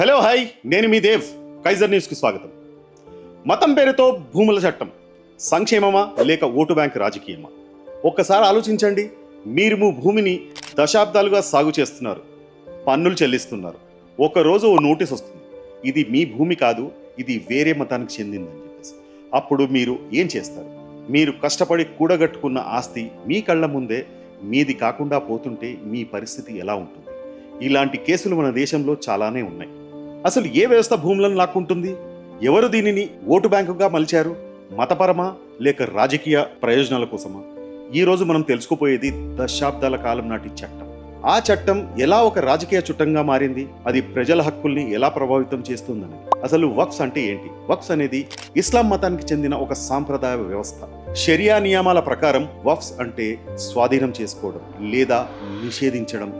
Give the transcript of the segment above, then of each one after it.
Hello hi. నేను మీ Dev. Kaiser న్యూస్కి స్వాగతం. మతం పేరుతో భూముల చట్టం. సంక్షేమమా లేక ఓటు బ్యాంక్ రాజకీయమా? ఒక్కసారి ఆలోచించండి. మీరు మీ భూమిని దశాబ్దాలుగా సాగు చేస్తున్నారు. పన్నులు చెల్లిస్తున్నారు. ఒకరోజు ఓ నోటీస్ వస్తుంది. ఇది మీ భూమి కాదు ఇది వేరే మతానికి చెందిందని చెప్పేసి. అప్పుడు మీరు ఏం చేస్తారు? మీరు కష్టపడి కూడగట్టుకున్న ఆస్తి మీ కళ్ళ ముందే మీది కాకుండా పోతుంటే మీ పరిస్థితి ఎలా ఉంటుంది? ఇలాంటి కేసులు మన దేశంలో చాలానే ఉన్నాయి. అసలు ఏ వ్యవస్థ భూములను లాక్కుంటుంది? ఎవరు దీనిని ఓటు బ్యాంకుగా మలిచారు? మతపరమా లేక రాజకీయ ప్రయోజనాల కోసమా? ఈ రోజు మనం తెలుసుకుపోయేది దశాబ్దాల కాలం నాటి చట్టం. ఆ చట్టం ఎలా ఒక రాజకీయ చుట్టంగా మారింది? అది ప్రజల హక్కుల్ని ఎలా ప్రభావితం చేస్తుందని అసలు వక్స్ అంటే ఏంటి? వక్స్ అనేది ఇస్లాం మతానికి చెందిన ఒక సాంప్రదాయ వ్యవస్థ. షరియా నియమాల ప్రకారం వక్స్ అంటే స్వాధీనం చేసుకోవడం లేదా నిషేధించడం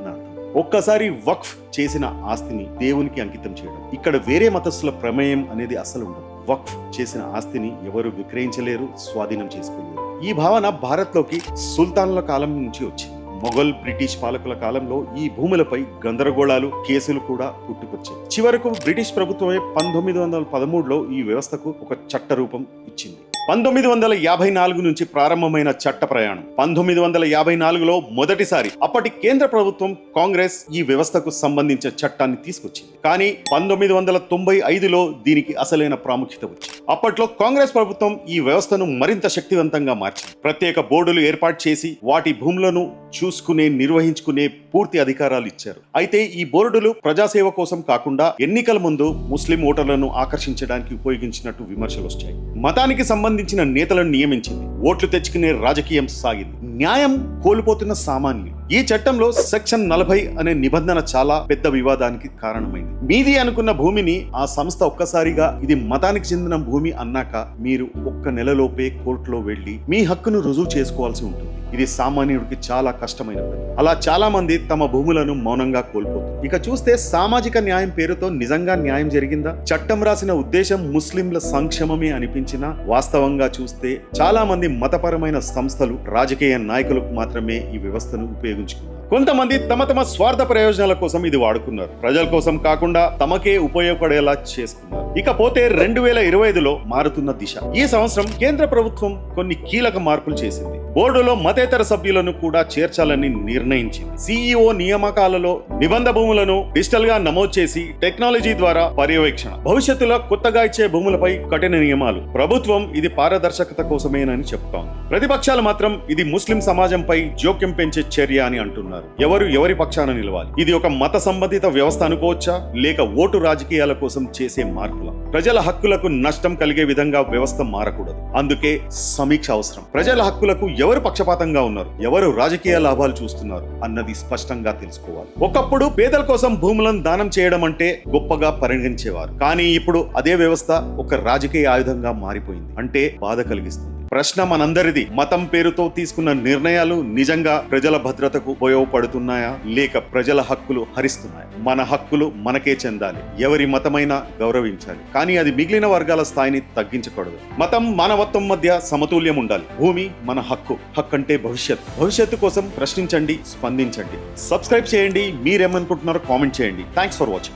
ఒక్కసారి వక్ఫ్ చేసిన ఆస్తిని దేవునికి అంకితం చేయడం. ఇక్కడ వేరే మతస్థుల ప్రమేయం అనేది అసలు ఉండదు. వక్ఫ్ చేసిన ఆస్తిని ఎవరు విక్రయించలేరు స్వాధీనం చేసుకోలేరు. ఈ భావన భారత్లోకి సుల్తాన్ల కాలం నుంచి వచ్చింది. మొఘల్ బ్రిటిష్ పాలకుల కాలంలో ఈ భూములపై గందరగోళాలు కేసులు కూడా పుట్టుకొచ్చాయి. చివరకు బ్రిటిష్ ప్రభుత్వమే పంతొమ్మిది వందల పదమూడులో ఈ వ్యవస్థకు ఒక చట్ట రూపం ఇచ్చింది. పంతొమ్మిది వందల యాభై నాలుగు నుంచి ప్రారంభమైన చట్ట ప్రయాణం. పంతొమ్మిది వందల యాభై నాలుగులో మొదటిసారి అప్పటి కేంద్ర ప్రభుత్వం కాంగ్రెస్ ఈ వ్యవస్థకు సంబంధించిన చట్టాన్ని తీసుకొచ్చింది. కానీ పంతొమ్మిది వందల తొంభై ఐదులో దీనికి అసలైన ప్రాముఖ్యత వచ్చింది. అప్పట్లో కాంగ్రెస్ ప్రభుత్వం ఈ వ్యవస్థను మరింత శక్తివంతంగా మార్చింది. ప్రత్యేక బోర్డులు ఏర్పాటు చేసి వాటి భూములను చూసుకునే నిర్వహించుకునే పూర్తి అధికారాలు ఇచ్చారు. అయితే ఈ బోర్డులు ప్రజాసేవ కోసం కాకుండా ఎన్నికల ముందు ముస్లిం ఓటర్లను ఆకర్షించడానికి ఉపయోగించినట్టు విమర్శలు వచ్చాయి. మతానికి సంబంధించిన నేతలను నియమించింది. ఓట్లు తెచ్చుకునే రాజకీయం సాగింది. న్యాయం కోల్పోతున్న సామాన్యులు. ఈ చట్టంలో సెక్షన్ నలభై అనే నిబంధన చాలా పెద్ద వివాదానికి కారణమైంది. మీది అనుకున్న భూమిని ఆ సంస్థ ఒక్కసారిగా ఇది మతానికి చెందిన భూమి అన్నాక మీరు ఒక్క నెలలోపే కోర్టులో వెళ్ళి మీ హక్కును రుజువు చేసుకోవాల్సి ఉంటుంది. ఇది సామాన్యుడికి చాలా కష్టమైన పని. అలా చాలా మంది తమ భూములను మౌనంగా కోల్పోతారు. ఇక చూస్తే సామాజిక న్యాయం పేరుతో నిజంగా న్యాయం జరిగిందా? చట్టం రాసిన ఉద్దేశం ముస్లింల సంక్షేమమే అనిపించినా వాస్తవంగా చూస్తే చాలా మంది మతపరమైన సంస్థలు రాజకీయ నాయకులకు మాత్రమే ఈ వ్యవస్థను ఉపయోగించారు baygın çıkıyor. కొంతమంది తమ తమ స్వార్థ ప్రయోజనాల కోసం ఇది వాడుకున్నారు. ప్రజల కోసం కాకుండా తమకే ఉపయోగపడేలా చేసుకున్నారు. ఇకపోతే రెండు వేల ఇరవై ఐదులో మారుతున్న దిశ. ఈ సంవత్సరం కేంద్ర ప్రభుత్వం కొన్ని కీలక మార్పులు చేసింది. బోర్డులో మతేతర సభ్యులను కూడా చేర్చాలని నిర్ణయించింది. సిఇఓ నియామకాలలో నిబంధ భూములను డిజిటల్గా నమోదు చేసి టెక్నాలజీ ద్వారా పర్యవేక్షణ. భవిష్యత్తులో కొత్తగా ఇచ్చే భూములపై కఠిన నియమాలు. ప్రభుత్వం ఇది పారదర్శకత కోసమేనని చెప్తోంది. ప్రతిపక్షాలు మాత్రం ఇది ముస్లిం సమాజంపై జోక్యం పెంచే చర్య అని అంటున్నారు. ఎవరు ఎవరి పక్షాన నిలవాలి? ఇది ఒక మత సంబంధిత వ్యవస్థ అనుకోవచ్చా? లేక ఓటు రాజకీయాల కోసం చేసే మార్పుల? ప్రజల హక్కులకు నష్టం కలిగే విధంగా వ్యవస్థ మారకూడదు. అందుకే సమీక్ష అవసరం. ప్రజల హక్కులకు ఎవరు పక్షపాతంగా ఉన్నారు? ఎవరు రాజకీయ లాభాలు చూస్తున్నారు? అన్నది స్పష్టంగా తెలుసుకోవాలి. ఒకప్పుడు పేదల కోసం భూములను దానం చేయడం అంటే గొప్పగా పరిగణించేవారు. కానీ ఇప్పుడు అదే వ్యవస్థ ఒక రాజకీయ ఆయుధంగా మారిపోయింది. అంటే బాధ కలిగిస్తుంది. ప్రశ్న మనందరిది. మతం పేరుతో తీసుకున్న నిర్ణయాలు నిజంగా ప్రజల భద్రతకు ఉపయోగపడుతున్నాయా? లేక ప్రజల హక్కులు హరిస్తున్నాయా? మన హక్కులు మనకే చెందాలి. ఎవరి మతమైనా గౌరవించాలి. కానీ అది మిగిలిన వర్గాల స్థాయిని తగ్గించకూడదు. మతం మానవత్వం మధ్య సమతుల్యం ఉండాలి. భూమి మన హక్కు. హక్కు అంటే భవిష్యత్. భవిష్యత్తు కోసం ప్రశ్నించండి స్పందించండి. సబ్స్క్రైబ్ చేయండి. మీరేమనుకుంటున్నారో కామెంట్ చేయండి. Thanks for watching